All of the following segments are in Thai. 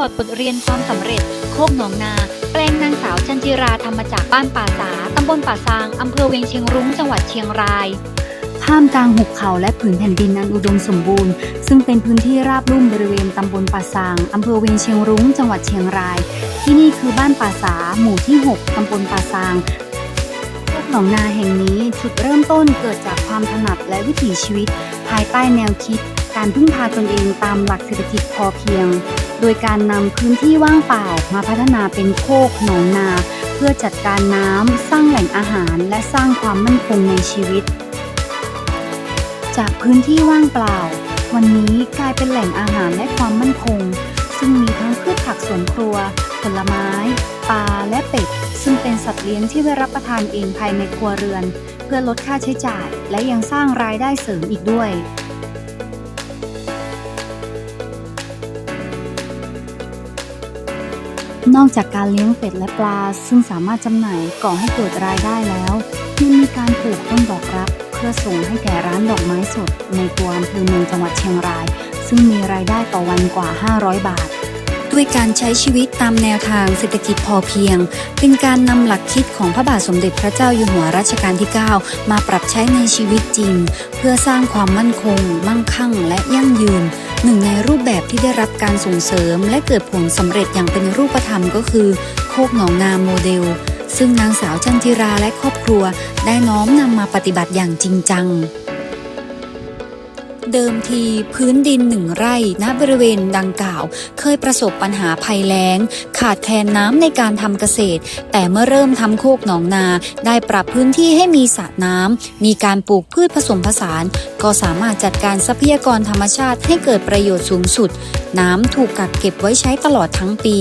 อร์ตบทเรียนความสำเร็จ โคกหนองนา แปลงนางสาวจันจิราธรรมจากบ้านป่าสาตำบลป่าซางอำเภอเวียงเชียงรุ้งจังหวัดเชียงรายท่ามกลางหุบเขาและผืนแผ่นดินอันอุดมสมบูรณ์ ซึ่งเป็นพื้นที่ราบลุ่มบริเวณตำบลป่าซางอำเภอเวียงเชียงรุ้งจังหวัดเชียงราย ที่นี่คือบ้านป่าสาหมู่ที่ 6ตำบลป่าซางโคกหนองนาแห่งนี้จุดเริ่มต้นเกิดจากความถนัดและวิถีชีวิต ภายใต้แนวคิด การพึ่งพาตนเองตามหลักเศรษฐกิจพอเพียง โดยการนำพื้นที่ว่างเปล่ามาพัฒนาเป็นโคกหนองนา เพื่อจัดการน้ำสร้างแหล่งอาหาร และสร้างความมั่นคงในชีวิต จากพื้นที่ว่างเปล่า วันนี้กลายเป็นแหล่งอาหารและความมั่นคง ซึ่งมีทั้งพืชผักสวนครัว ผลไม้ปลาและเป็ด ซึ่งเป็นสัตว์เลี้ยงที่ไว้รับประทานเองภายในครัวเรือน เพื่อลดค่าใช้จ่าย และยังสร้างรายได้เสริมอีกด้วย นอกจากการเลี้ยงเป็ดและปลา ซึ่งสามารถจำหน่ายก่อให้เกิดรายได้แล้วยังมีการปลูกต้นดอกรัก เพื่อส่งให้แก่ร้านดอกไม้สด ในตัวอำเภอเมืองจังหวัดเชียงราย ซึ่งมีรายได้ต่อวันกว่า 500 บาท ด้วยการใช้ชีวิตตามแนวทางเศรษฐกิจพอเพียง เป็นการนำหลักคิดของพระบาทสมเด็จพระเจ้าอยู่หัวรัชกาลที่ 9 มาปรับใช้ในชีวิตจริง เพื่อสร้างความมั่นคง มั่งคั่ง และยั่งยืน หนึ่งในรูปแบบที่ได้รับการส่งเสริม และเกิดผลสำเร็จอย่างเป็นรูปธรรมก็คือ โคกหนองนาโมเดล ซึ่งนางสาวจันจิราและครอบครัวได้น้อมนำมาปฏิบัติอย่างจริงจัง เดิมทีพื้นดินหนึ่งไร่ณบริเวณดังกล่าว เคยประสบปัญหาภัยแล้ง ขาดแคลนน้ำในการทำเกษตร แต่เมื่อเริ่มทำโคกหนองนา ได้ปรับพื้นที่ให้มีสระน้ำมีการปลูกพืชผสมผสาน ก็สามารถจัดการทรัพยากรธรรมชาติให้เกิดประโยชน์สูงสุด น้ำถูกกักเก็บไว้ใช้ตลอดทั้งปี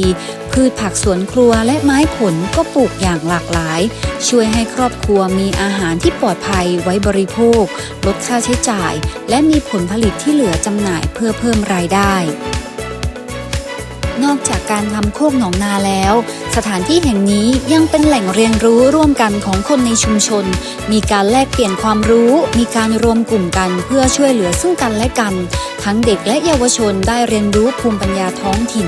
พืชผักสวนครัวและไม้ผลก็ปลูกอย่างหลากหลาย ช่วยให้ครอบครัวมีอาหารที่ปลอดภัยไว้บริโภค ลดค่าใช้จ่าย และมีผลผลิตที่เหลือจำหน่ายเพื่อเพิ่มรายได้ นอกจากการทำโคกหนองนาแล้ว สถานที่แห่งนี้ยังเป็นแหล่งเรียนรู้ร่วมกันของคนในชุมชน มีการแลกเปลี่ยนความรู้ มีการรวมกลุ่มกันเพื่อช่วยเหลือซึ่งกันและกัน ทั้งเด็กและเยาวชนได้เรียนรู้ภูมิปัญญาท้องถิ่น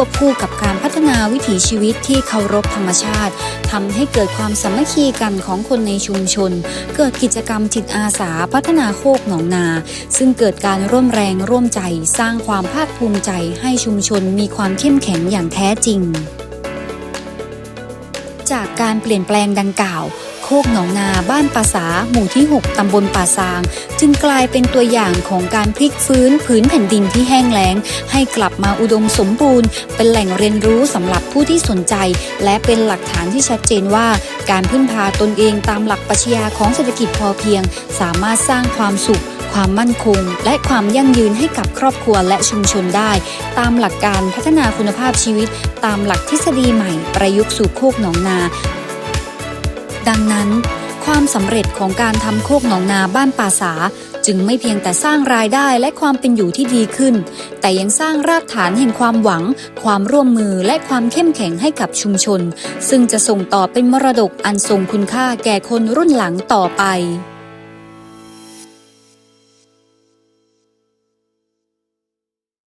วบคู่กับการพัฒนาวิถีชีวิตที่เคารพธรรมชาติทำให้เกิดความสามัคคีกันของคนในชุมชน เกิดกิจกรรมจิตอาสาพัฒนาโคกหนองนา ซึ่งเกิดการร่วมแรงร่วมใจ สร้างความภาคภูมิใจให้ชุมชนมีความเข้มแข็งอย่างแท้จริง จากการเปลี่ยนแปลงดังกล่าว โคกหนองนาบ้านป่าสาหมู่ที่ 6 ตำบลป่าซาง จึงกลายเป็นตัวอย่างของการพลิกฟื้นผืนแผ่นดินที่แห้งแล้ง ให้กลับมาอุดมสมบูรณ์ เป็นแหล่งเรียนรู้สำหรับผู้ที่สนใจ และเป็นหลักฐานที่ชัดเจนว่า การพึ่งพาตนเองตามหลักปรัชญาของเศรษฐกิจพอเพียง สามารถสร้างความสุขความมั่นคง และความยั่งยืนให้กับครอบครัวและชุมชนได้ ตามหลักการพัฒนาคุณภาพชีวิต ตามหลักทฤษฎีใหม่ประยุกต์สู่โคกหนองนา ดังนั้น ความสำเร็จของการทำโคกหนองนาบ้านป่าสา จึงไม่เพียงแต่สร้างรายได้และความเป็นอยู่ที่ดีขึ้น แต่ยังสร้างรากฐานแห่งความหวัง ความร่วมมือและความเข้มแข็งให้กับชุมชน ซึ่งจะส่งต่อเป็นมรดกอันทรงคุณค่าแก่คนรุ่นหลังต่อไป